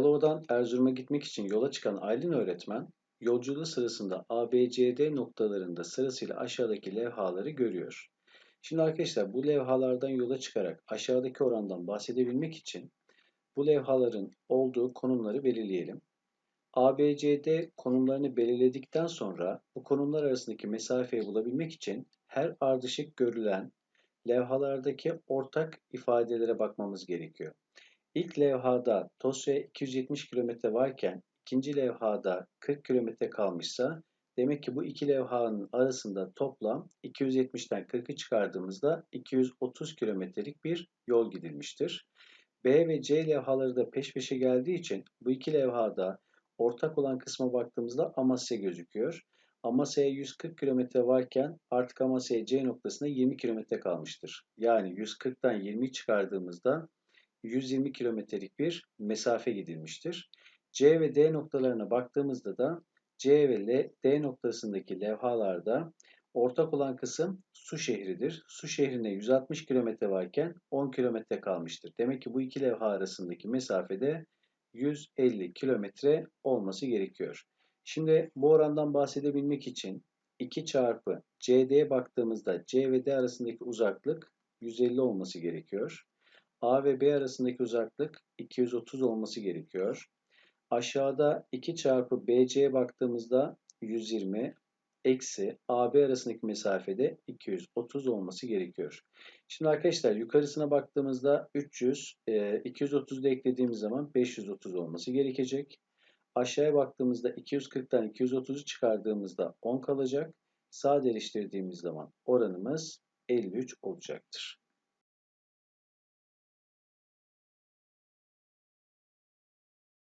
Yalova'dan Erzurum'a gitmek için yola çıkan Aylin öğretmen, yolculuğu sırasında A, B, C, D noktalarında sırasıyla aşağıdaki levhaları görüyor. Şimdi arkadaşlar bu levhalardan yola çıkarak aşağıdaki orandan bahsedebilmek için bu levhaların olduğu konumları belirleyelim. A, B, C, D konumlarını belirledikten sonra bu konumlar arasındaki mesafeyi bulabilmek için her ardışık görülen levhalardaki ortak ifadelere bakmamız gerekiyor. İlk levhada Tosya 270 km varken ikinci levhada 40 km kalmışsa demek ki bu iki levhanın arasında toplam 270'ten 40'ı çıkardığımızda 230 kilometrelik bir yol gidilmiştir. B ve C levhaları da peş peşe geldiği için bu iki levhada ortak olan kısma baktığımızda Amasya gözüküyor. Amasya'ya 140 km varken artık Amasya C noktasına 20 km kalmıştır. Yani 140'tan 20'yi çıkardığımızda 120 kilometrelik bir mesafe gidilmiştir. C ve D noktalarına baktığımızda da C ve D noktasındaki levhalarda ortak olan kısım su şehridir. Su şehrine 160 kilometre varken 10 kilometre kalmıştır. Demek ki bu iki levha arasındaki mesafede 150 kilometre olması gerekiyor. Şimdi bu orandan bahsedebilmek için 2 çarpı CD'ye baktığımızda C ve D arasındaki uzaklık 150 olması gerekiyor. A ve B arasındaki uzaklık 230 olması gerekiyor. Aşağıda 2 çarpı BC'ye baktığımızda 120 eksi AB arasındaki mesafede 230 olması gerekiyor. Şimdi arkadaşlar yukarısına baktığımızda 300, 230'da eklediğimiz zaman 530 olması gerekecek. Aşağıya baktığımızda 240'tan 230'u çıkardığımızda 10 kalacak. Sadeleştirdiğimiz zaman oranımız 53 olacaktır.